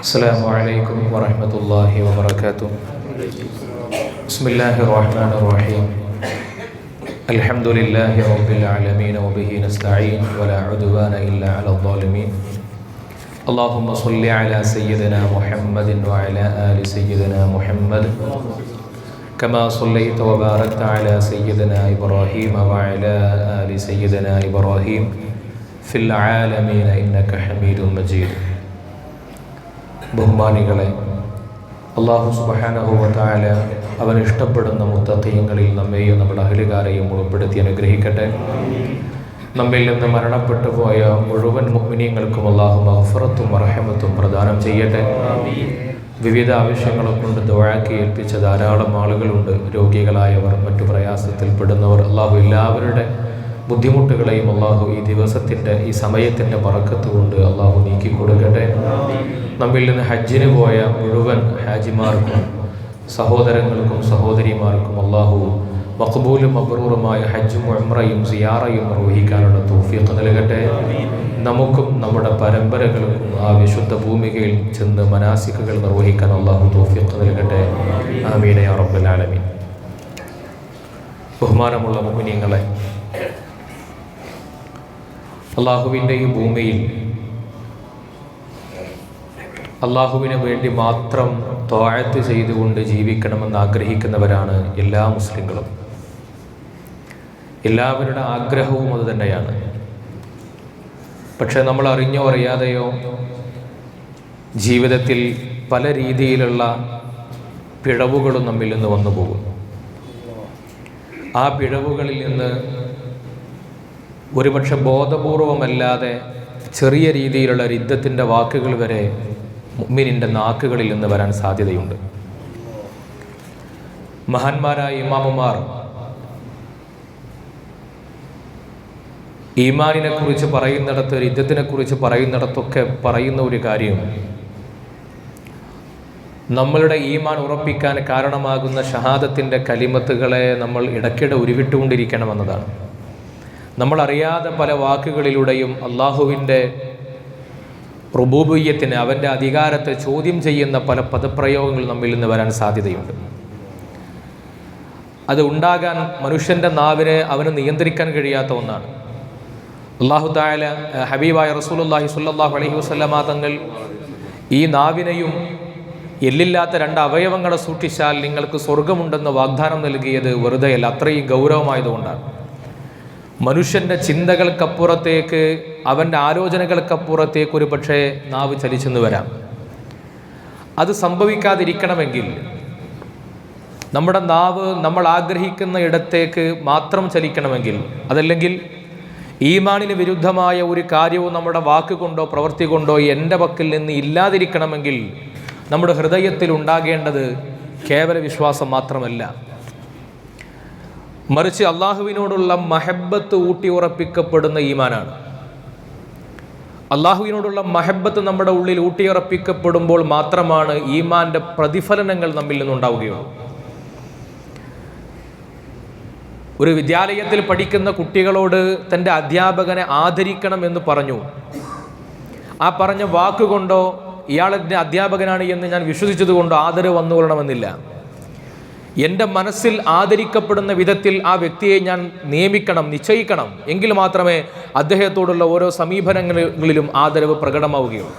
السلام عليكم ورحمة الله وبركاته بسم الله الرحمن الرحيم الحمد لله رب العالمين وبه نستعين ولا عدوان إلا على الظالمين اللهم صل على سيدنا محمد وعلى آل سيدنا محمد كما صليت وباركت على سيدنا إبراهيم وعلى آل سيدنا إبراهيم في العالمين إنك حميد مجيد ബഹുമാനികളെ അള്ളാഹു സുബഹാനഹുവത്തായ അവൻ ഇഷ്ടപ്പെടുന്ന മുത്തീയങ്ങളിൽ നമ്മെയും നമ്മുടെ അഹലുകാരെയും ഉൾപ്പെടുത്തി അനുഗ്രഹിക്കട്ടെ. നമ്മിൽ നിന്ന് മരണപ്പെട്ടു പോയ മുഴുവൻ മുഗ്മിനിയങ്ങൾക്കും അള്ളാഹു മഹഫറത്തും അർഹമത്തും പ്രദാനം ചെയ്യട്ടെ. വിവിധ ആവശ്യങ്ങളെ കൊണ്ട് ദുഴാക്കി ഏൽപ്പിച്ച ധാരാളം ആളുകളുണ്ട് രോഗികളായവർ മറ്റു പ്രയാസത്തിൽപ്പെടുന്നവർ. അള്ളാഹു എല്ലാവരുടെ ബുദ്ധിമുട്ടുകളെയും അള്ളാഹു ഈ ദിവസത്തിന്റെ ഈ സമയത്തിന്റെ പറക്കത്ത് കൊണ്ട് അള്ളാഹു നീക്കി കൊടുക്കട്ടെ നമ്മിൽ നിന്ന് ഹജ്ജിന് പോയ മുഴുവൻ ഹാജിമാർക്കും സഹോദരങ്ങൾക്കും സഹോദരിമാർക്കും അള്ളാഹു മക്ബൂലും അബ്രൂറുമായ ഹജ്ജും ഉംറയും സിയാറയും നിർവഹിക്കാനുള്ള തൗഫീഖ് നൽകട്ടെ. നമുക്കും നമ്മുടെ പരമ്പരകൾക്കും ആ വിശുദ്ധ ഭൂമികയിൽ ചെന്ന് മനാസിക്കുകൾ നിർവഹിക്കാൻ അള്ളാഹു തൗഫീഖ് നൽകട്ടെ. ആമീന യാ റബ്ബൽ ആലമീൻ. ബഹുമാനമുള്ള മുമിനിയങ്ങളെ അള്ളാഹുവിന്റെ ഈ ഭൂമിയിൽ. അള്ളാഹുവിന് വേണ്ടി മാത്രം തോഴത്ത് ചെയ്തുകൊണ്ട് ജീവിക്കണമെന്ന് ആഗ്രഹിക്കുന്നവരാണ് എല്ലാ മുസ്ലിങ്ങളും. എല്ലാവരുടെ ആഗ്രഹവും അത് തന്നെയാണ്. പക്ഷെ നമ്മൾ അറിഞ്ഞോ അറിയാതെയോ ജീവിതത്തിൽ പല രീതിയിലുള്ള പിഴവുകളും നമ്മിൽ നിന്ന് വന്നു പോകും ആ പിഴവുകളിൽ നിന്ന് ഒരുപക്ഷെ ബോധപൂർവമല്ലാതെ ചെറിയ രീതിയിലുള്ള യുദ്ധത്തിന്റെ വാക്കുകൾ വരെ മിനിന്റെ നാക്കുകളിൽ നിന്ന് വരാൻ സാധ്യതയുണ്ട്. മഹാന്മാരായ ഇമാമുമാർ ഈമാനിനെ കുറിച്ച് പറയുന്നിടത്ത് യുദ്ധത്തിനെ കുറിച്ച് പറയുന്നിടത്തൊക്കെ പറയുന്ന ഒരു കാര്യം നമ്മളുടെ ഈമാൻ ഉറപ്പിക്കാൻ കാരണമാകുന്ന ഷഹാദത്തിന്റെ കലിമത്തുകളെ നമ്മൾ ഇടയ്ക്കിടെ ഉരുവിട്ടുകൊണ്ടിരിക്കണമെന്നതാണ്. നമ്മൾ അറിയാതെ പല വാക്കുകളിലൂടെയും അള്ളാഹുവിന്റെ റുബൂബയ്യത്തിന് അവന്റെ അധികാരത്തെ ചോദ്യം ചെയ്യുന്ന പല പദപ്രയോഗങ്ങൾ നമ്മിൽ നിന്ന് വരാൻ സാധ്യതയുണ്ട്. അത് ഉണ്ടാകാൻ മനുഷ്യന്റെ നാവിനെ അവന് നിയന്ത്രിക്കാൻ കഴിയാത്ത ഒന്നാണ്. അള്ളാഹു തായാല ഹബീബായ റസൂലുല്ലാഹി സ്വല്ലല്ലാഹു അലൈഹി വസല്ലമ തങ്ങൾ ഈ നാവിനെയും എല്ലില്ലാത്ത രണ്ട് അവയവങ്ങളെ സൂക്ഷിച്ചാൽ നിങ്ങൾക്ക് സ്വർഗമുണ്ടെന്ന് വാഗ്ദാനം നൽകിയത് വെറുതെയല്ല അത്രയും ഗൗരവമായതുകൊണ്ടാണ്. മനുഷ്യന്റെ ചിന്തകൾക്കപ്പുറത്തേക്ക് അവന്റെ ആലോചനകൾക്കപ്പുറത്തേക്ക് ഒരു പക്ഷേ നാവ് ചലിച്ചെന്ന് വരാം. അത് സംഭവിക്കാതിരിക്കണമെങ്കിൽ നമ്മുടെ നാവ് നമ്മൾ ആഗ്രഹിക്കുന്ന ഇടത്തേക്ക് മാത്രം ചലിക്കണമെങ്കിൽ അതല്ലെങ്കിൽ ഈമാനിന് വിരുദ്ധമായ ഒരു കാര്യവും നമ്മുടെ വാക്കുകൊണ്ടോ പ്രവൃത്തി കൊണ്ടോ എന്റെ പക്കൽ നിന്ന് ഇല്ലാതിരിക്കണമെങ്കിൽ നമ്മുടെ ഹൃദയത്തിൽ ഉണ്ടാകേണ്ടത് കേവല വിശ്വാസം മാത്രമല്ല. മറിച്ച് അള്ളാഹുവിനോടുള്ള മഹബത്ത് ഊട്ടി ഉറപ്പിക്കപ്പെടുന്ന ഈമാനാണ്. അള്ളാഹുവിനോടുള്ള മഹബത്ത് നമ്മുടെ ഉള്ളിൽ ഊട്ടിയുറപ്പിക്കപ്പെടുമ്പോൾ മാത്രമാണ് ഈമാന്റെ പ്രതിഫലനങ്ങൾ നമ്മിൽ നിന്നുണ്ടാവുകയുള്ളൂ. ഒരു വിദ്യാലയത്തിൽ പഠിക്കുന്ന കുട്ടികളോട് തന്റെ അധ്യാപകനെ ആദരിക്കണം എന്ന് പറഞ്ഞു. ആ പറഞ്ഞ വാക്കുകൊണ്ടോ ഇയാളെ അധ്യാപകനാണ് എന്ന് ഞാൻ വിശ്വസിച്ചതുകൊണ്ടോ ആദരവ് വന്നുകൊള്ളണമെന്നില്ല. എന്റെ മനസ്സിൽ ആദരിക്കപ്പെടുന്ന വിധത്തിൽ ആ വ്യക്തിയെ ഞാൻ നിയമിക്കണം നിശ്ചയിക്കണം. എങ്കിൽ മാത്രമേ അദ്ദേഹത്തോടുള്ള ഓരോ സമീപനങ്ങളിലും ആദരവ് പ്രകടമാവുകയുള്ളൂ.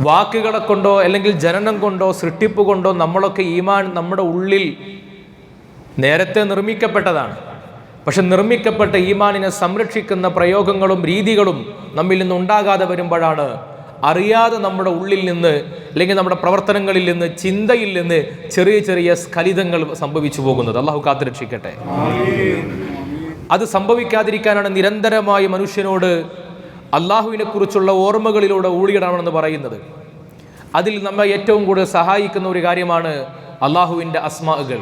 വാക്കുകളെ കൊണ്ടോ അല്ലെങ്കിൽ ജനനം കൊണ്ടോ സൃഷ്ടിപ്പ് കൊണ്ടോ നമ്മളൊക്കെ ഈമാൻ നമ്മുടെ ഉള്ളിൽ നേരത്തെ നിർമ്മിക്കപ്പെട്ടതാണ്. പക്ഷെ നിർമ്മിക്കപ്പെട്ട ഈമാനിനെ സംരക്ഷിക്കുന്ന പ്രയോഗങ്ങളും രീതികളും നമ്മിൽ നിന്ന് ഉണ്ടാകാതെ വരുമ്പോഴാണ് അറിയാതെ നമ്മുടെ ഉള്ളിൽ നിന്ന് അല്ലെങ്കിൽ നമ്മുടെ പ്രവർത്തനങ്ങളിൽ നിന്ന് ചിന്തയിൽ നിന്ന് ചെറിയ ചെറിയ സ്ഖലിതങ്ങൾ സംഭവിച്ചു പോകുന്നത്. അള്ളാഹു കാത്തുരക്ഷിക്കട്ടെ അത് സംഭവിക്കാതിരിക്കാനാണ് നിരന്തരമായി മനുഷ്യനോട് അള്ളാഹുവിനെ കുറിച്ചുള്ള ഓർമ്മകളിലൂടെ ഊളിയിടണമെന്ന് പറയുന്നത്. അതിൽ നമ്മെ ഏറ്റവും കൂടുതൽ സഹായിക്കുന്ന ഒരു കാര്യമാണ് അള്ളാഹുവിന്റെ അസ്മാകൾ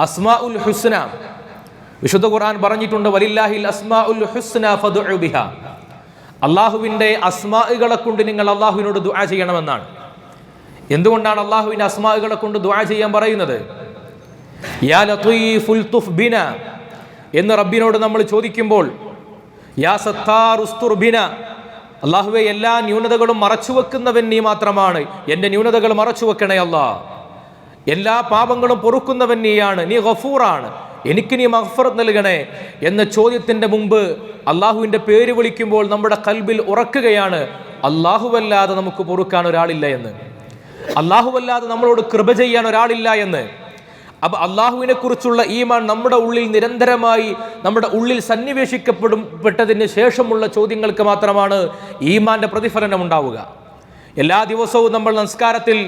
അസ്മാ ഉൽ ഹുസ്ന. വിശുദ്ധ ഖുർആൻ പറഞ്ഞിട്ടുണ്ട് വലില്ലാഹിൽ അസ്മാ ഉൽ ഹുസ്ന ഫദുഉ ബിഹ. അള്ളാഹുവിന്റെ അസ്മാകളെ കൊണ്ട് നിങ്ങൾ അള്ളാഹുവിനോട് ദുആ ചെയ്യണമെന്നാണ്. എന്തുകൊണ്ടാണ് അള്ളാഹുവിന്റെ അസ്മാകളെ കൊണ്ട് ദുആ ചെയ്യാൻ പറയുന്നത്? യാ എന്ന് റബ്ബിനോട് നമ്മൾ ചോദിക്കുമ്പോൾ യാ സത്താർ ഉസ്തുർ ബിന അള്ളാഹുവെ എല്ലാ ന്യൂനതകളും മറച്ചു വെക്കുന്നവൻ നീ മാത്രമാണ്. എന്റെ ന്യൂനതകൾ മറച്ചു വെക്കണേ അല്ലാ എല്ലാ പാപങ്ങളും പൊറുക്കുന്നവൻ നീയാണ്. നീ ഗഫൂറാണ്. എനിക്ക് നീ മഹ്ഫറത്ത് നൽകണേ എന്ന ചോദ്യത്തിന്റെ മുമ്പ് അള്ളാഹുവിന്റെ പേര് വിളിക്കുമ്പോൾ നമ്മുടെ കൽബിൽ ഉറക്കുകയാണ് അല്ലാഹുവല്ലാതെ നമുക്ക് പൊറുക്കാൻ ഒരാളില്ല എന്ന്. അല്ലാഹുവല്ലാതെ നമ്മളോട് കൃപ ചെയ്യാൻ ഒരാളില്ല എന്ന്. അപ്പൊ അള്ളാഹുവിനെ കുറിച്ചുള്ള ഈമാൻ നമ്മുടെ ഉള്ളിൽ നിരന്തരമായി നമ്മുടെ ഉള്ളിൽ സന്നിവേശിക്കപ്പെടും പെട്ടതിന് ശേഷമുള്ള ചോദ്യങ്ങൾക്ക് മാത്രമാണ് ഈമാന്റെ പ്രതിഫലനം ഉണ്ടാവുക. എല്ലാ ദിവസവും നമ്മൾ നമസ്കാരത്തിൽ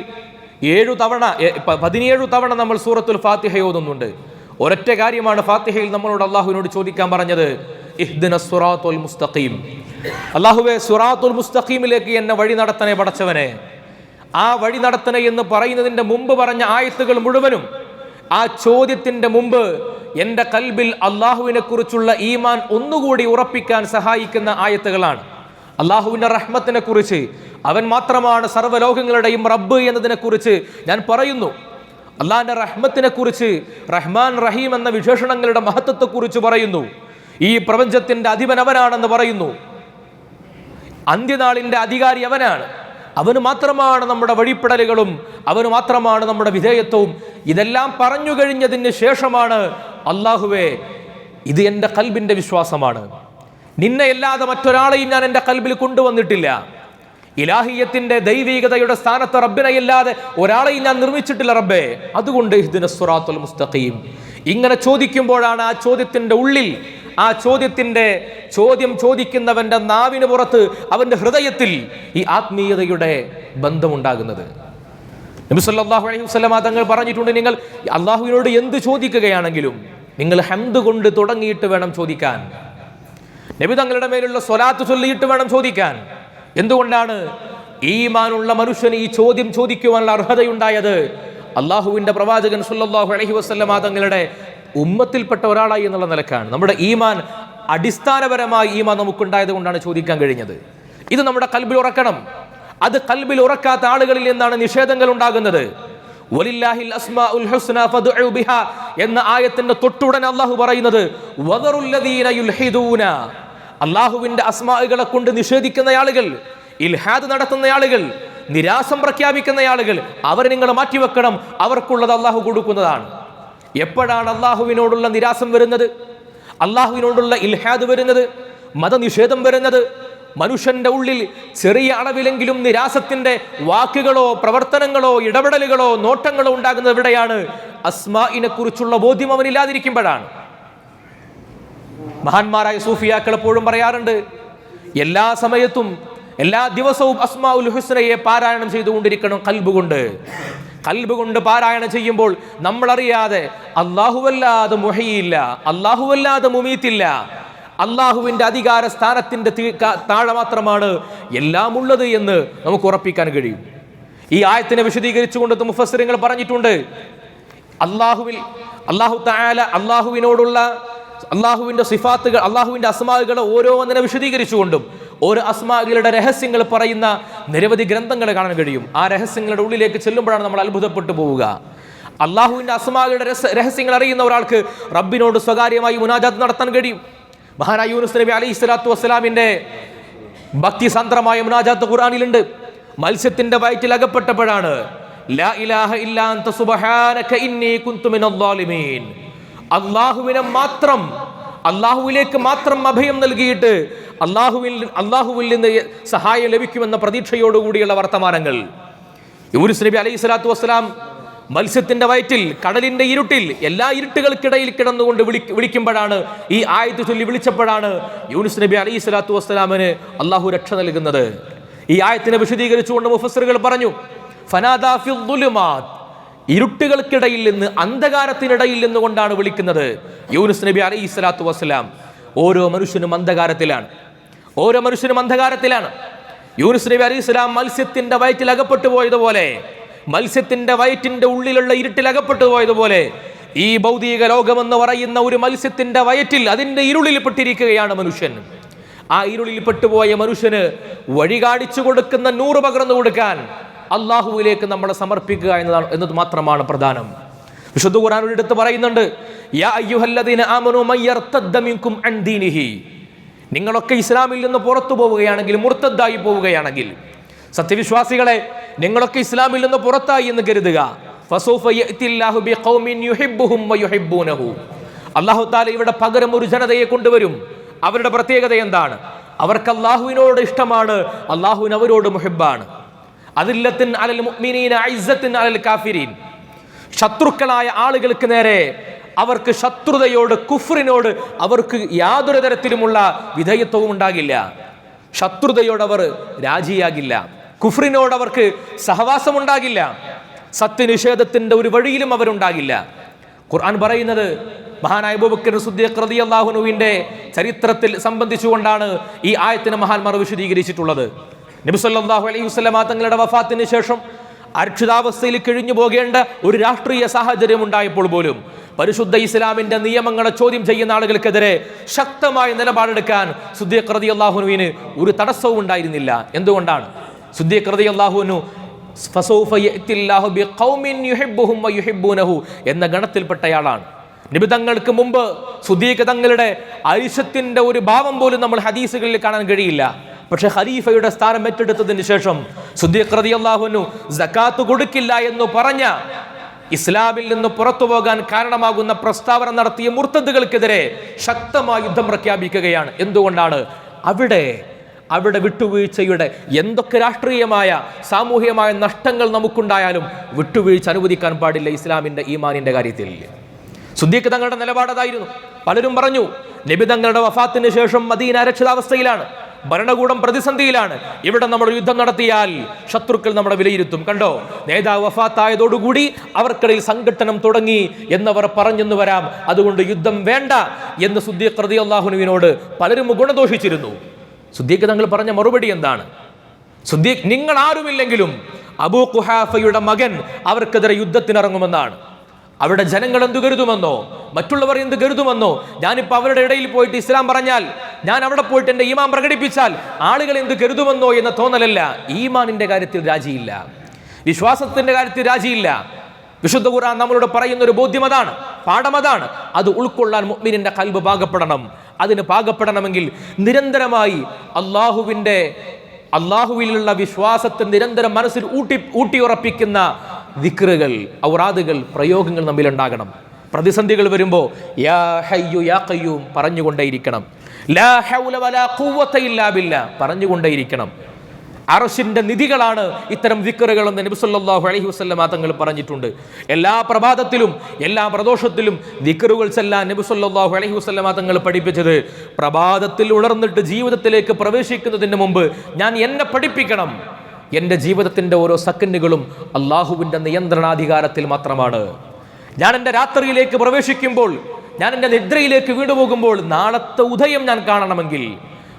ഏഴു തവണ പതിനേഴു തവണ നമ്മൾ സൂറത്തുൽ ഫാത്തിഹ ഓതുന്നുണ്ട്. ഒരൊറ്റ കാര്യമാണ് ഫാത്തിഹയിൽ നമ്മളോട് അള്ളാഹുവിനോട് ചോദിക്കാൻ പറഞ്ഞത് ഇഹ്ദിന സുറാത്തുൽ മുസ്തഖീം. അള്ളാഹുവെ സുറാത്തുൽ മുസ്തഖീമിലേക്ക് എന്നെ വഴി നടത്തണേ പടച്ചവനെ. ആ വഴി നടത്തണേ എന്ന് പറയുന്നതിന്റെ മുമ്പ് പറഞ്ഞ ആയത്തുകൾ മുഴുവനും ആ ചോദ്യത്തിന്റെ മുമ്പ് എന്റെ കൽബിൽ അള്ളാഹുവിനെ കുറിച്ചുള്ള ഈമാൻ ഒന്നുകൂടി ഉറപ്പിക്കാൻ സഹായിക്കുന്ന ആയത്തുകളാണ്. അള്ളാഹുവിന്റെ റഹ്മത്തിനെ കുറിച്ച് അവൻ മാത്രമാണ് സർവലോകങ്ങളുടെയും റബ്ബ് എന്നതിനെക്കുറിച്ച് ഞാൻ പറയുന്നു. അള്ളാഹിന്റെ റഹ്മത്തിനെ കുറിച്ച് റഹ്മാൻ റഹീം എന്ന വിശേഷണങ്ങളുടെ മഹത്വത്തെ കുറിച്ച് പറയുന്നു. ഈ പ്രപഞ്ചത്തിന്റെ അധിപൻ അവനാണെന്ന് പറയുന്നു. അന്ത്യനാളിന്റെ അധികാരി അവനാണ്. അവന് മാത്രമാണ് നമ്മുടെ വഴിപ്പെടലുകളും അവന് മാത്രമാണ് നമ്മുടെ വിധേയത്വവും. ഇതെല്ലാം പറഞ്ഞു കഴിഞ്ഞതിന് ശേഷമാണ് അള്ളാഹുവേ ഇത് എന്റെ കൽബിന്റെ വിശ്വാസമാണ്. നിന്നെ അല്ലാതെ മറ്റൊരാളെയും ഞാൻ എന്റെ കൽബിൽ കൊണ്ടുവന്നിട്ടില്ല. ഇലാഹിയത്തിന്റെ ദൈവികതയുടെ സ്ഥാനത്ത് റബ്ബിനെ ഇല്ലാതെ ഒരാളെയും ഞാൻ നിർമ്മിച്ചിട്ടില്ല റബ്ബേ. അതുകൊണ്ട് സുറാത്തുൽ മുസ്തഖീം. ഇങ്ങനെ ചോദിക്കുമ്പോഴാണ് ആ ചോദ്യത്തിന്റെ ഉള്ളിൽ ആ ചോദ്യത്തിന്റെ ചോദ്യം ചോദിക്കുന്നവന്റെ നാവിന് പുറത്ത് അവന്റെ ഹൃദയത്തിൽ ഈ ആത്മീയതയുടെ ബന്ധമുണ്ടാകുന്നത്. നബി അലൈഹി വസല്ലമ തങ്ങൾ പറഞ്ഞിട്ടുണ്ട് നിങ്ങൾ അള്ളാഹുവിനോട് എന്ത് ചോദിക്കുകയാണെങ്കിലും നിങ്ങൾ ഹംദ് കൊണ്ട് തുടങ്ങിയിട്ട് വേണം ചോദിക്കാൻ. നബി തങ്ങളുടെ മേലുള്ള സ്വലാത്ത് ചൊല്ലിയിട്ട് വേണം ചോദിക്കാൻ. എന്തുകൊണ്ടാണ് ഈമാനുള്ള മനുഷ്യന് ഈ ചോദ്യം ചോദിക്കുവാനുള്ള അർഹതയുണ്ടായത്? അള്ളാഹുവിന്റെ പ്രവാചകൻ സുല്ലാഹു അലഹി വസല്ലമ തങ്ങളുടെ ഉമ്മത്തിൽപ്പെട്ട ഒരാളായി എന്നുള്ള നിലക്കാണ്. നമ്മുടെ ഈമാൻ അടിസ്ഥാനപരമായി ഈമാൻ നമുക്കുണ്ടായത് കൊണ്ടാണ് ചോദിക്കാൻ കഴിഞ്ഞത്. ഇത് നമ്മുടെ കൽബിൽ ഉറക്കണം. അത് കൽബിൽ ഉറക്കാത്ത ആളുകളിൽ നിന്നാണ് നിഷേധങ്ങൾ ഉണ്ടാകുന്നത്. എന്ന ആയത്തിന്റെ തൊട്ടുടൻ അള്ളാഹു പറയുന്നത് യുൽഹിദൂന. അള്ളാഹുവിന്റെ അസ്മാകളെ കൊണ്ട് നിഷേധിക്കുന്ന ആളുകൾ ഇൽഹാദ് നടത്തുന്ന ആളുകൾ നിരാശം പ്രഖ്യാപിക്കുന്ന ആളുകൾ അവരെ നിങ്ങൾ മാറ്റിവെക്കണം. അവർക്കുള്ളത് അള്ളാഹു കൊടുക്കുന്നതാണ്. എപ്പോഴാണ് അള്ളാഹുവിനോടുള്ള നിരാശം വരുന്നത്? അള്ളാഹുവിനോടുള്ള ഇൽഹാദ് വരുന്നത്? മതനിഷേധം വരുന്നത്? മനുഷ്യന്റെ ഉള്ളിൽ ചെറിയ അളവിലെങ്കിലും നിരാശത്തിന്റെ വാക്കുകളോ പ്രവർത്തനങ്ങളോ ഇടപെടലുകളോ നോട്ടങ്ങളോ ഉണ്ടാകുന്നത് എവിടെയാണ്? അസ്മാഇനെ കുറിച്ചുള്ള ബോധ്യം അവനില്ലാതിരിക്കുമ്പോഴാണ്. മഹാന്മാരായ സൂഫിയാക്കൾ എപ്പോഴും പറയാറുണ്ട് എല്ലാ സമയത്തും എല്ലാ ദിവസവും അസ്മാഉൽ ഹുസ്നയെ പാരായണം ചെയ്തുകൊണ്ടിരിക്കണം കൽബുകൊണ്ട്. കൽബ് കൊണ്ട് പാരായണം ചെയ്യുമ്പോൾ നമ്മളറിയാതെ അള്ളാഹുവല്ലാതെ മുഹയില്ല അള്ളാഹുവല്ലാതെ മുമീത്തില്ല. അള്ളാഹുവിന്റെ അധികാര ക- താഴെ മാത്രമാണ് എല്ലാം ഉള്ളത് എന്ന് നമുക്ക് ഉറപ്പിക്കാൻ കഴിയും. ഈ ആയത്തിനെ വിശദീകരിച്ചുകൊണ്ട് മുഫസ്സിറുകൾ പറഞ്ഞിട്ടുണ്ട് അള്ളാഹുവിൽ അള്ളാഹു താല അള്ളാഹുവിനോടുള്ള അള്ളാഹുവിന്റെ സിഫാത്തുകൾ അള്ളാഹുവിന്റെ അസ്മാകളെ ഓരോന്നിനെ വിശദീകരിച്ചുകൊണ്ടും ഓരോ അസ്മാകളുടെ രഹസ്യങ്ങൾ പറയുന്ന നിരവധി ഗ്രന്ഥങ്ങൾ കാണാൻ കഴിയും. ആ രഹസ്യങ്ങളുടെ ഉള്ളിലേക്ക് ചെല്ലുമ്പോഴാണ് നമ്മൾ അത്ഭുതപ്പെട്ടു പോവുക. അള്ളാഹുവിന്റെ അസ്മാകളുടെ രഹസ്യങ്ങൾ അറിയുന്ന ഒരാൾക്ക് റബ്ബിനോട് സ്വകാര്യമായി മുനാജാത്ത് നടത്താൻ കഴിയും. മഹാനായ യൂനുസ് നബി അലി സ്വലാത്തു വസ്സലാമിന്റെ ഭക്തിസാന്ദ്രമായ മുനാജാത്ത് ഖുറാനിലുണ്ട് മത്സ്യത്തിന്റെ വയറ്റിൽ അകപ്പെട്ടപ്പോഴാണ് ലാ ഇലാഹ ഇല്ലാ സുബ്ഹാനക ഇന്നി കുന്തു മിനൽ ളാലിമീൻ. അള്ളാഹുവിനെ മാത്രം അള്ളാഹുവിലേക്ക് മാത്രം അഭയം നൽകിയിട്ട് അള്ളാഹുവിൽ അള്ളാഹുവിൽ നിന്ന് സഹായം ലഭിക്കുമെന്ന പ്രതീക്ഷയോടുകൂടിയുള്ള വർത്തമാനങ്ങൾ. യൂരിസ് നബി അലൈഹി സ്വലാത്തു വസ്സലാം മത്സ്യത്തിന്റെ വയറ്റിൽ കടലിന്റെ ഇരുട്ടിൽ എല്ലാ ഇരുട്ടുകൾക്കിടയിൽ കിടന്നുകൊണ്ട് വിളി വിളിക്കുമ്പോഴാണ് ഈ ആയത്ത് ചൊല്ലി വിളിച്ചപ്പോഴാണ് യൂനുസ് നബി അലൈഹി സ്വലാത്തു വസ്സലാമിന് അള്ളാഹു രക്ഷ നൽകുന്നത്. ഈ ആയത്തിനെ വിശദീകരിച്ചുകൊണ്ട് മുഫസറുകൾ പറഞ്ഞു ഫനാദാ ഫിൽ ദുലുമാത്ത് ഇരുട്ടുകൾക്കിടയിൽ നിന്ന് അന്ധകാരത്തിനിടയിൽ നിന്നുകൊണ്ടാണ് വിളിക്കുന്നത്. യൂനുസ് നബി അലൈഹി സ്വലാത്തു വസ്സലാം ഓരോ മനുഷ്യനും അന്ധകാരത്തിലാണ്. ഓരോ മനുഷ്യനും അന്ധകാരത്തിലാണ്. യൂനുസ് നബി അലൈഹി സ്വലാം മത്സ്യത്തിന്റെ വയറ്റിൽ അകപ്പെട്ടു പോയതുപോലെ മത്സ്യത്തിന്റെ വയറ്റിന്റെ ഉള്ളിലുള്ള ഇരുട്ടിൽ അകപ്പെട്ടു പോയതുപോലെ ഈ ഭൗതിക ലോകമെന്ന് പറയുന്ന ഒരു മത്സ്യത്തിന്റെ വയറ്റിൽ അതിന്റെ ഇരുളിൽ പെട്ടിരിക്കുകയാണ് മനുഷ്യൻ. ആ ഇരുളിൽ പെട്ടുപോയ മനുഷ്യന് വഴി കാണിച്ചു കൊടുക്കുന്ന നൂറ് പകർന്നു കൊടുക്കാൻ അള്ളാഹുവിലേക്ക് നമ്മളെ സമർപ്പിക്കുക എന്നതാണ് എന്നത് മാത്രമാണ് പ്രധാനം. വിശുദ്ധ ഖുർആൻ എടുത്ത് പറയുന്നുണ്ട് യാ അയ്യുഹല്ലദീന അൻ ദീനിഹി. നിങ്ങളൊക്കെ ഇസ്ലാമിൽ നിന്ന് പുറത്തു പോവുകയാണെങ്കിൽ മുർത്തദ്ദായി പോവുകയാണെങ്കിൽ സത്യവിശ്വാസികളെ നിങ്ങളൊക്കെ ഇസ്ലാമിൽ നിന്ന് പുറത്തായി എന്ന് കരുതുക. ഫസൗഫ താല ഇവിടെ പകരം ഒരു ജനതയെ കൊണ്ടുവരും. അവരുടെ പ്രത്യേകത എന്താണ്? അവർക്ക് അള്ളാഹുവിനോട് ഇഷ്ടമാണ് അള്ളാഹുവിന് അവരോട് മുഹിബാണ് അതില്ലത്തിൻ അലൽ മുഅ്മിനീന അലൽ കാഫിരീൻ. ശത്രുക്കളായ ആളുകൾക്ക് നേരെ അവർക്ക് ശത്രുതയോട് കുഫറിനോട് അവർക്ക് യാതൊരു തരത്തിലുമുള്ള വിധേയത്വവും ഉണ്ടാകില്ല. ശത്രുതയോടവർ രാജിയാകില്ല. കുഫറിനോടവർക്ക് സഹവാസമുണ്ടാകില്ല. സത്യനിഷേധത്തിന്റെ ഒരു വഴിയിലും അവരുണ്ടാകില്ല. ഖുർആൻ പറയുന്നത് മഹാനായ റളിയല്ലാഹുനുവിന്റെ ചരിത്രത്തിൽ സംബന്ധിച്ചുകൊണ്ടാണ് ഈ ആയത്തിന് മഹാന്മാർ വിശദീകരിച്ചിട്ടുള്ളത്. നബി സല്ലല്ലാഹു അലൈഹി വസല്ലമ തങ്ങളുടെ വഫാത്തിന് ശേഷം അരക്ഷിതാവസ്ഥയിൽ കിഴിഞ്ഞു പോകേണ്ട ഒരു രാഷ്ട്രീയ സാഹചര്യം ഉണ്ടായപ്പോൾ പോലും പരിശുദ്ധ ഇസ്ലാമിന്റെ നിയമങ്ങളെ ചോദ്യം ചെയ്യുന്ന ആളുകൾക്കെതിരെ ശക്തമായ നിലപാടെടുക്കാൻ സുദ്ദീഖ് അള്ളാഹുനുവിന് ഒരു തടസ്സവും ഉണ്ടായിരുന്നില്ല. എന്തുകൊണ്ടാണ്? സുദ്ദീഖ് റതി വയുഹിബ്ബൂനഹു എന്ന ഗണത്തിൽപ്പെട്ടയാളാണ്. നിബിതങ്ങൾക്ക് മുമ്പ് സുദീഖ് തങ്ങളുടെ ഐശത്തിന്റെ ഒരു ഭാവം പോലും നമ്മൾ ഹദീസുകളിൽ കാണാൻ കഴിയില്ല. പക്ഷെ ഖലീഫയുടെ സ്ഥാനം ഏറ്റെടുത്തതിന് ശേഷം സുദ്ദീഖ് റളിയല്ലാഹുനു സക്കാത്ത് കൊടുക്കില്ല എന്ന് പറഞ്ഞ ഇസ്ലാമിൽ നിന്ന് പുറത്തു പോകാൻ കാരണമാകുന്ന പ്രസ്താവന നടത്തിയ മുർത്തദുകൾക്കെതിരെ ശക്തമായ യുദ്ധം പ്രഖ്യാപിക്കുകയാണ്. എന്തുകൊണ്ടാണ്? അവിടെ അവിടെ വിട്ടുവീഴ്ചയുടെ എന്തൊക്കെ രാഷ്ട്രീയമായ സാമൂഹികമായ നഷ്ടങ്ങൾ നമുക്കുണ്ടായാലും വിട്ടുവീഴ്ച അനുവദിക്കാൻ പാടില്ല ഇസ്ലാമിന്റെ ഈമാനിന്റെ കാര്യത്തിൽ. സുദ്ദീഖ് തങ്ങളുടെ നിലപാടതായിരുന്നു പലരും പറഞ്ഞു നബി തങ്ങളുടെ വഫാത്തിന് ശേഷം മദീന അരക്ഷിതാവസ്ഥയിലാണ്. ഭരണകൂടം പ്രതിസന്ധിയിലാണ്. ഇവിടെ നമ്മൾ യുദ്ധം നടത്തിയാൽ ശത്രുക്കൾ നമ്മളെ വിലയിരുത്തും. കണ്ടോ? നേതാവ് വഫാത്തായതോടുകൂടി അവർക്കിടയിൽ സംഘട്ടനം തുടങ്ങി എന്നവർ പറഞ്ഞെന്ന് വരാം. അതുകൊണ്ട് യുദ്ധം വേണ്ട എന്ന് സുദ്ദീഖ് റതി അള്ളാഹുനുവിനോട് പലരും ഗുണദോഷിച്ചിരുന്നു. സുദ്ദീഖ് തങ്ങൾ പറഞ്ഞ മറുപടി എന്താണ്? സുദ്ദീഖ് നിങ്ങൾ ആരുമില്ലെങ്കിലും അബൂ കുഹാഫയുടെ മകൻ അവർക്കെതിരെ യുദ്ധത്തിനിറങ്ങുമെന്നാണ്. അവിടെ ജനങ്ങൾ എന്ത് കരുതുമെന്നോ? മറ്റുള്ളവർ എന്ത് കരുതുമെന്നോ? ഞാനിപ്പോൾ അവരുടെ ഇടയിൽ പോയിട്ട് ഇസ്ലാം പറഞ്ഞാൽ ഞാൻ അവിടെ പോയിട്ട് എന്റെ ഈമാൻ പ്രകടിപ്പിച്ചാൽ ആളുകൾ എന്ത് കരുതുമെന്നോ എന്ന തോന്നലല്ല. ഈമാനിന്റെ കാര്യത്തിൽ രാജിയില്ല. വിശ്വാസത്തിന്റെ കാര്യത്തിൽ രാജിയില്ല. വിശുദ്ധ ഖുർആൻ നമ്മളോട് പറയുന്ന ഒരു ബോധ്യം അതാണ് പാഠം അതാണ്. അത് ഉൾക്കൊള്ളാൻ മുഅ്മിനിന്റെ കൽബ് പാകപ്പെടണം. അതിന് പാകപ്പെടണമെങ്കിൽ നിരന്തരമായി അള്ളാഹുവിന്റെ അള്ളാഹുവിലുള്ള വിശ്വാസത്തെ നിരന്തരം മനസ്സിൽ ഊട്ടി ഊട്ടിയുറപ്പിക്കുന്ന ദിക്റുകൾ ഔറാദുകൾ പ്രയോഗങ്ങൾ നമ്മിലുണ്ടാകണം. പ്രതിസന്ധികൾ വരുമ്പോൾ പറഞ്ഞുകൊണ്ടേയിരിക്കണം. പറഞ്ഞുകൊണ്ടേയിരിക്കണം. അറസിന്റെ നിധികളാണ് ഇത്തരം വിക്കറുകളെന്ന് നബിസല്ലാഹു അലഹി വസ്ലമ തങ്ങൾ പറഞ്ഞിട്ടുണ്ട്. എല്ലാ പ്രഭാതത്തിലും എല്ലാ പ്രദോഷത്തിലും വിക്കറുകൾ ചെല്ലാൻ നബിസല്ലാഹു അലഹി വസ്ലമ തങ്ങൾ പഠിപ്പിച്ചത് പ്രഭാതത്തിൽ ഉണർന്നിട്ട് ജീവിതത്തിലേക്ക് പ്രവേശിക്കുന്നതിന് മുമ്പ് ഞാൻ എന്നെ പഠിപ്പിക്കണം. എന്റെ ജീവിതത്തിന്റെ ഓരോ സെക്കൻഡുകളും അള്ളാഹുവിന്റെ നിയന്ത്രണാധികാരത്തിൽ മാത്രമാണ്. ഞാൻ എന്റെ രാത്രിയിലേക്ക് പ്രവേശിക്കുമ്പോൾ ഞാൻ എന്റെ നിദ്രയിലേക്ക് വീണുപോകുമ്പോൾ നാളത്തെ ഉദയം ഞാൻ കാണണമെങ്കിൽ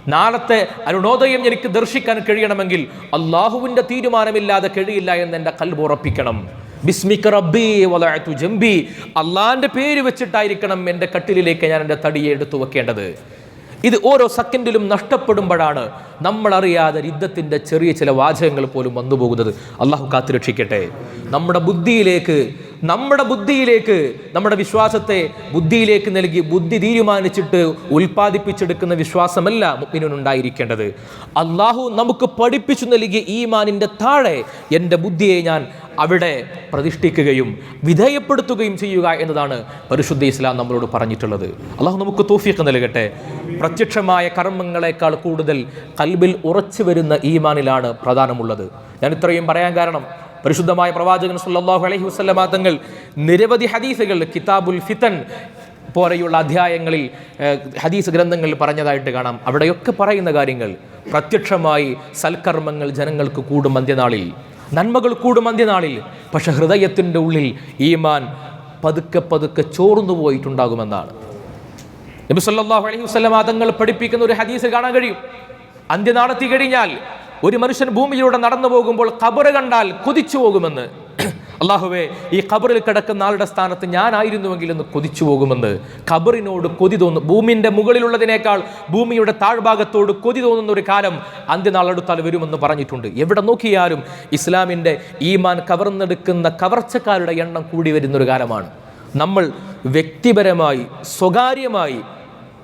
നാളത്തെ അരുണോദയം എനിക്ക് ദർശിക്കാൻ കഴിയണമെങ്കിൽ അള്ളാഹുവിന്റെ തീരുമാനമില്ലാതെ കഴിയില്ല എന്ന് എന്റെ കൽബ് ഉറപ്പിക്കണം. ബിസ്മിക റബ്ബി വലഅതു ജംബി. അള്ളാഹിന്റെ പേര് വെച്ചിട്ടായിരിക്കണം എന്റെ കട്ടിലിലേക്ക് ഞാൻ എന്റെ തടിയെ എടുത്തു വെക്കേണ്ടത് ഇത് ഓരോ സെക്കൻഡിലും നഷ്ടപ്പെടുമ്പോഴാണ് നമ്മൾ അറിയാതെ യുദ്ധത്തിന്റെ ചെറിയ ചില വാചകങ്ങൾ പോലും വന്നു പോകുന്നത് അള്ളാഹു കാത്തുരക്ഷിക്കട്ടെ. നമ്മുടെ ബുദ്ധിയിലേക്ക് നമ്മുടെ ബുദ്ധിയിലേക്ക് നമ്മുടെ വിശ്വാസത്തെ ബുദ്ധിയിലേക്ക് നൽകി ബുദ്ധി തീരുമാനിച്ചിട്ട് ഉൽപ്പാദിപ്പിച്ചെടുക്കുന്ന വിശ്വാസമല്ല മുപ്പിനുണ്ടായിരിക്കേണ്ടത് അള്ളാഹു നമുക്ക് പഠിപ്പിച്ചു നൽകിയ ഈമാനിന്റെ താഴെ എന്റെ ബുദ്ധിയെ ഞാൻ അവിടെ പ്രതിഷ്ഠിക്കുകയും വിധേയപ്പെടുത്തുകയും ചെയ്യുക എന്നതാണ് പരിശുദ്ധ ഇസ്ലാം നമ്മളോട് പറഞ്ഞിട്ടുള്ളത്. അള്ളാഹു നമുക്ക് തോഫിയൊക്കെ നൽകട്ടെ. പ്രത്യക്ഷമായ കർമ്മങ്ങളെക്കാൾ കൂടുതൽ കൽബിൽ ഉറച്ചു വരുന്ന ഈമാനിലാണ് പ്രധാനമുള്ളത്. ഞാൻ ഇത്രയും പറയാൻ കാരണം പരിശുദ്ധമായ പ്രവാചകൻ സുല്ലാഹു അലഹി വസല്ലമ തങ്ങൾ നിരവധി ഹദീസുകൾ കിതാബുൽ ഫിത്തൻ പോലെയുള്ള അധ്യായങ്ങളിൽ ഹദീസ് ഗ്രന്ഥങ്ങളിൽ പറഞ്ഞതായിട്ട് കാണാം. അവിടെയൊക്കെ പറയുന്ന കാര്യങ്ങൾ പ്രത്യക്ഷമായി സൽക്കർമ്മങ്ങൾ ജനങ്ങൾക്ക് കൂടും അന്ത്യനാളിൽ നന്മകൾ കൂടും അന്ത്യനാളിൽ പക്ഷെ ഹൃദയത്തിന്റെ ഉള്ളിൽ ഈമാൻ പതുക്കെ പതുക്കെ ചോർന്നു പോയിട്ടുണ്ടാകുമെന്നാണ്. നബി സല്ലല്ലാഹു അലൈഹി വസല്ലമ തങ്ങൾ പഠിപ്പിക്കുന്ന ഒരു ഹദീസ് കാണാൻ കഴിയും. അന്ത്യനാളെത്തി കഴിഞ്ഞാൽ ഒരു മനുഷ്യൻ ഭൂമിയിലൂടെ നടന്നു പോകുമ്പോൾ ഖബറ് കണ്ടാൽ കൊതിച്ചു പോകുമെന്ന്. അള്ളാഹുവേ ഈ ഖബറിൽ കിടക്കുന്ന ആളുടെ സ്ഥാനത്ത് ഞാനായിരുന്നുവെങ്കിൽ എന്ന് കൊതിച്ചു പോകുമെന്ന്. ഖബറിനോട് കൊതി തോന്നും. ഭൂമിന്റെ മുകളിലുള്ളതിനേക്കാൾ ഭൂമിയുടെ താഴ്ഭാഗത്തോട് കൊതി തോന്നുന്ന ഒരു കാലം അന്ത്യനാളെടുത്താൽ വരുമെന്ന് പറഞ്ഞിട്ടുണ്ട്. എവിടെ നോക്കിയാലും ഇസ്ലാമിന്റെ ഈമാൻ കവർന്നെടുക്കുന്ന കവർച്ചക്കാരുടെ എണ്ണം കൂടി വരുന്നൊരു കാലമാണ്. നമ്മൾ വ്യക്തിപരമായി സ്വകാര്യമായി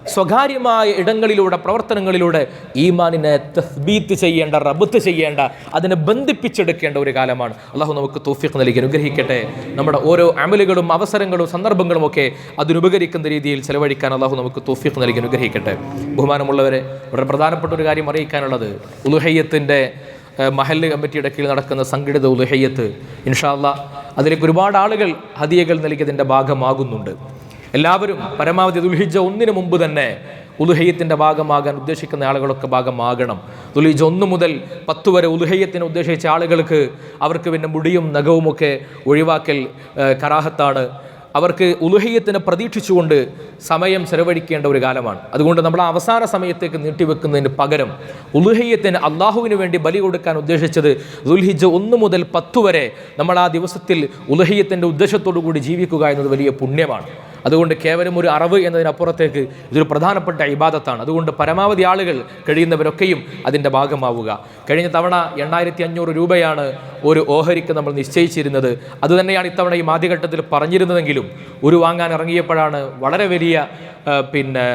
സ്വകാര്യമായ ഇടങ്ങളിലൂടെ പ്രവർത്തനങ്ങളിലൂടെ ഈമാനിനെ തസ്ബീത്ത് ചെയ്യേണ്ട റബത്ത് ചെയ്യേണ്ട അതിനെ ബന്ധിപ്പിച്ചെടുക്കേണ്ട ഒരു കാലമാണ്. അള്ളാഹു നമുക്ക് തോഫിക്ക് നൽകി അനുഗ്രഹിക്കട്ടെ. നമ്മുടെ ഓരോ അമലുകളും അവസരങ്ങളും സന്ദർഭങ്ങളും ഒക്കെ അതിനുപകരിക്കുന്ന രീതിയിൽ ചെലവഴിക്കാൻ അള്ളാഹു നമുക്ക് തോഫിക്ക് നൽകി അനുഗ്രഹിക്കട്ടെ. ബഹുമാനമുള്ളവരെ വളരെ പ്രധാനപ്പെട്ട ഒരു കാര്യം അറിയിക്കാനുള്ളത്. ഉലുഹയ്യത്തിന്റെ മഹല്ല് കമ്മിറ്റിയുടെ കീഴിൽ നടക്കുന്ന സംഘടിത ഉലുഹയ്യത്ത് ഇൻഷാല്ല അതിലേക്ക് ഒരുപാട് ആളുകൾ ഹദിയകൾ നൽകിയതിന്റെ ഭാഗമാകുന്നുണ്ട്. എല്ലാവരും പരമാവധി ദുൽഹിജ ഒന്നിന് മുമ്പ് തന്നെ ഉലുഹയ്യത്തിന്റെ ഭാഗമാകാൻ ഉദ്ദേശിക്കുന്ന ആളുകളൊക്കെ ഭാഗമാകണം. ദുൽഹിജ ഒന്ന് മുതൽ പത്ത് വരെ ഉലുഹയ്യത്തിന് ഉദ്ദേശിച്ച ആളുകൾക്ക് അവർക്ക് പിന്നെ മുടിയും നഖവുമൊക്കെ ഒഴിവാക്കൽ കറാഹത്താണ്. അവർക്ക് ഉലുഹയ്യത്തിനെ പ്രതീക്ഷിച്ചുകൊണ്ട് സമയം ചെലവഴിക്കേണ്ട ഒരു കാലമാണ്. അതുകൊണ്ട് നമ്മൾ അവസാന സമയത്തേക്ക് നീട്ടിവെക്കുന്നതിന് പകരം ഉലുഹയ്യത്തിന് അള്ളാഹുവിന് വേണ്ടി ബലി കൊടുക്കാൻ ഉദ്ദേശിച്ചത് ദുൽഹിജ ഒന്ന് മുതൽ പത്ത് വരെ നമ്മൾ ആ ദിവസത്തിൽ ഉലുഹയ്യത്തിന്റെ ഉദ്ദേശത്തോടു കൂടി ജീവിക്കുക എന്നത് വലിയ പുണ്യമാണ്. അതുകൊണ്ട് കേവലം ഒരു അറിവ് എന്നതിനപ്പുറത്തേക്ക് ഇതൊരു പ്രധാനപ്പെട്ട ഇബാദത്താണ്. അതുകൊണ്ട് പരമാവധി ആളുകൾ കഴിയുന്നവരൊക്കെയും അതിന്റെ ഭാഗമാവുക. കഴിഞ്ഞ തവണ എണ്ണായിരത്തി അഞ്ഞൂറ് രൂപയാണ് ഒരു ഓഹരിക്ക് നമ്മൾ നിശ്ചയിച്ചിരുന്നത്. അതുതന്നെയാണ് ഇത്തവണ ഈ ആദ്യഘട്ടത്തിൽ പറഞ്ഞിരുന്നതെങ്കിലും ഒരു വാങ്ങാൻ ഇറങ്ങിയപ്പോഴാണ് വളരെ വലിയ പിന്നെ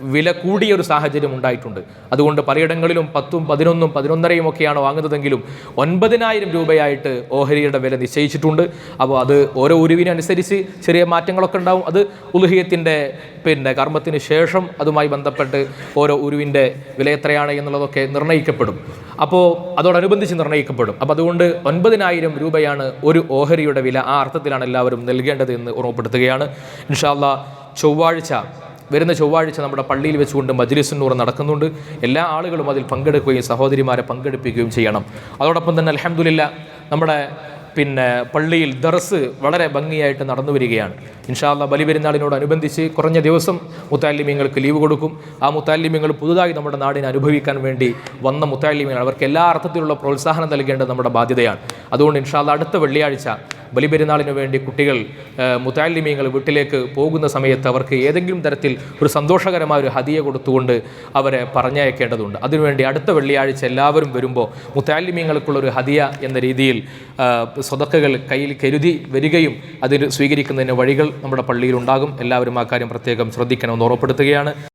വില കൂടിയ ഒരു സാഹചര്യം ഉണ്ടായിട്ടുണ്ട്. അതുകൊണ്ട് പലയിടങ്ങളിലും പത്തും പതിനൊന്നും പതിനൊന്നരയും ഒക്കെയാണ് വാങ്ങുന്നതെങ്കിലും ഒൻപതിനായിരം രൂപയായിട്ട് ഓഹരിയുടെ വില നിശ്ചയിച്ചിട്ടുണ്ട്. അപ്പോൾ അത് ഓരോ ഉരുവിനനുസരിച്ച് ചെറിയ മാറ്റങ്ങളൊക്കെ ഉണ്ടാവും. അത് ഉൽഹിയത്തിന്റെ പിന്നെ കർമ്മത്തിന് ശേഷം അതുമായി ബന്ധപ്പെട്ട് ഓരോ ഉരുവിന്റെ വില എത്രയാണ് എന്നുള്ളതൊക്കെ നിർണയിക്കപ്പെടും. അപ്പോൾ അതോടനുബന്ധിച്ച് നിർണയിക്കപ്പെടും. അപ്പോൾ അതുകൊണ്ട് ഒൻപതിനായിരം രൂപയാണ് ഒരു ഓഹരിയുടെ വില ആ അർത്ഥത്തിലാണ് എല്ലാവരും നൽകേണ്ടത് എന്ന് ഓർമ്മപ്പെടുത്തുകയാണ് ഇൻഷാല്ല ചൊവ്വാഴ്ച വരുന്ന ചൊവ്വാഴ്ച നമ്മുടെ പള്ളിയിൽ വെച്ചുകൊണ്ട് മജ്ലിസുന്നൂർ നടക്കുന്നുണ്ട്. എല്ലാ ആളുകളും അതിൽ പങ്കെടുക്കുകയും സഹോദരിമാരെ പങ്കെടുപ്പിക്കുകയും ചെയ്യണം. അതോടൊപ്പം തന്നെ അലഹമുല്ല നമ്മുടെ പിന്നെ പള്ളിയിൽ ദർസ് വളരെ ഭംഗിയായിട്ട് നടന്നു വരികയാണ്. ഇൻഷാല്ല ബലിപെരുന്നാളിനോടനുബന്ധിച്ച് കുറഞ്ഞ ദിവസം മുത്താലിമ്യങ്ങൾക്ക് ലീവ് കൊടുക്കും. ആ മുത്താലിമ്യങ്ങൾ പുതുതായി നമ്മുടെ നാടിനെ അനുഭവിക്കാൻ വേണ്ടി വന്ന മുത്താലിമ്യങ്ങൾ അവർക്ക് എല്ലാ അർത്ഥത്തിലുള്ള പ്രോത്സാഹനം നൽകേണ്ടത് നമ്മുടെ ബാധ്യതയാണ്. അതുകൊണ്ട് ഇൻഷാല്ല അടുത്ത വെള്ളിയാഴ്ച ബലിപെരുന്നാളിന് വേണ്ടി കുട്ടികൾ മുത്താലിമീങ്ങൾ വീട്ടിലേക്ക് പോകുന്ന സമയത്ത് അവർക്ക് ഏതെങ്കിലും തരത്തിൽ ഒരു സന്തോഷകരമായ ഒരു ഹതിയെ കൊടുത്തുകൊണ്ട് അവരെ പറഞ്ഞയക്കേണ്ടതുണ്ട്. അതിനുവേണ്ടി അടുത്ത വെള്ളിയാഴ്ച എല്ലാവരും വരുമ്പോൾ മുത്താലിമീങ്ങൾക്കുള്ള ഒരു ഹദിയ എന്ന രീതിയിൽ സ്വതക്കകൾ കയ്യിൽ കരുതി വരികയും അതിൽ സ്വീകരിക്കുന്നതിന് വഴികൾ നമ്മുടെ പള്ളിയിലുണ്ടാകും. എല്ലാവരും ആ കാര്യം പ്രത്യേകം ശ്രദ്ധിക്കണമെന്ന് ഉറപ്പെടുത്തുകയാണ്.